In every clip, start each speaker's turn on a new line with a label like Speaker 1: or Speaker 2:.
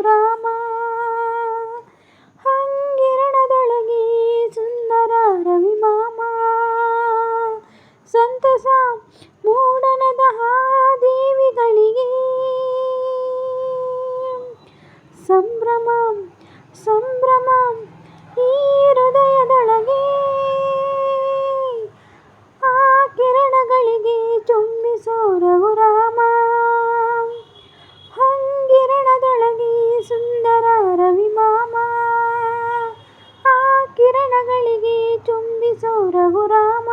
Speaker 1: ರಾಮ ಹಂಗಿರಣದೊಳಗಿ ಸುಂದರ ರವಿಮಾಮ. ಸಂತಸ ಮೂಡನದ ದೇವಿಗಳಿಗೆ. ಸಂಭ್ರಮ ಸಂಭ್ರಮ ಈ ಚರಣಗಳಿಗೆ ಚುಂಬಿಸೋ ರಘುರಾಮ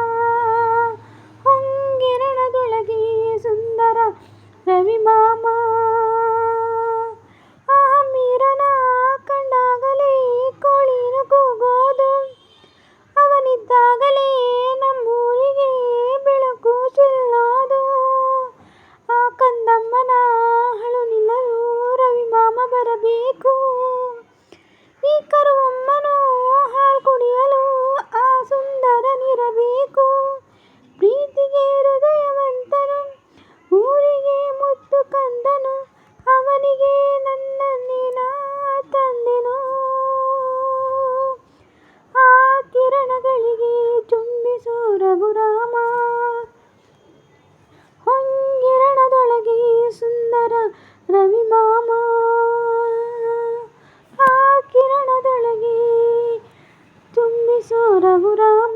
Speaker 1: ರವಿ ಮಾಮ ಆ ಕಿರಣದೊಳಗೆ ತುಂಬಿಸೋ ರಘುರಾಮ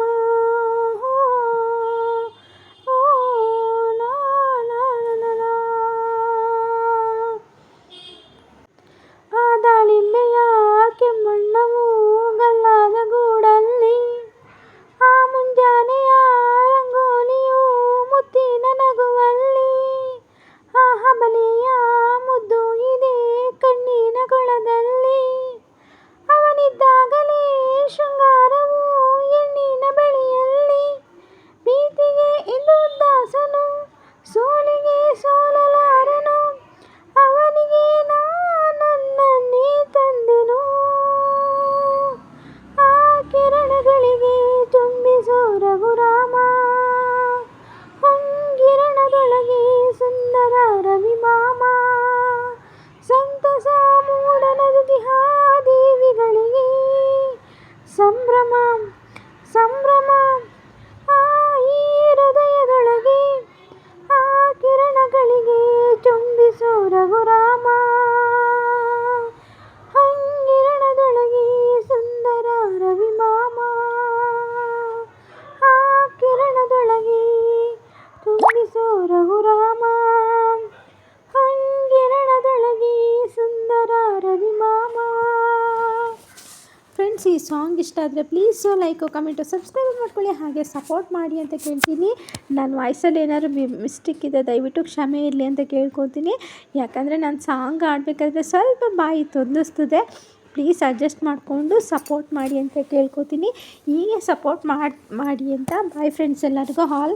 Speaker 1: ಈ ಸಾಂಗ್ ಇಷ್ಟ ಆದರೆ ಪ್ಲೀಸು ಲೈಕು ಕಮೆಂಟು ಸಬ್ಸ್ಕ್ರೈಬ್ ಮಾಡ್ಕೊಳ್ಳಿ. ಹಾಗೆ ಸಪೋರ್ಟ್ ಮಾಡಿ ಅಂತ ಕೇಳ್ತೀನಿ. ನನ್ನ ವಾಯ್ಸಲ್ಲಿ ಏನಾದ್ರು ಮಿಸ್ಟೇಕ್ ಇದೆ, ದಯವಿಟ್ಟು ಕ್ಷಮೆ ಇರಲಿ ಅಂತ ಕೇಳ್ಕೊತೀನಿ. ಯಾಕಂದರೆ ನಾನು ಸಾಂಗ್ ಆಡಬೇಕಾದ್ರೆ ಸ್ವಲ್ಪ ಬಾಯಿ ತೊಂದಿಸ್ತದೆ. ಪ್ಲೀಸ್ ಅಡ್ಜಸ್ಟ್ ಮಾಡಿಕೊಂಡು ಸಪೋರ್ಟ್ ಮಾಡಿ ಅಂತ ಕೇಳ್ಕೊತೀನಿ. ಹೀಗೆ ಸಪೋರ್ಟ್ ಮಾಡಿ ಮಾಡಿ ಅಂತ ಬಾಯ್ ಫ್ರೆಂಡ್ಸ್ ಎಲ್ಲರಿಗೂ ಹಾಲ್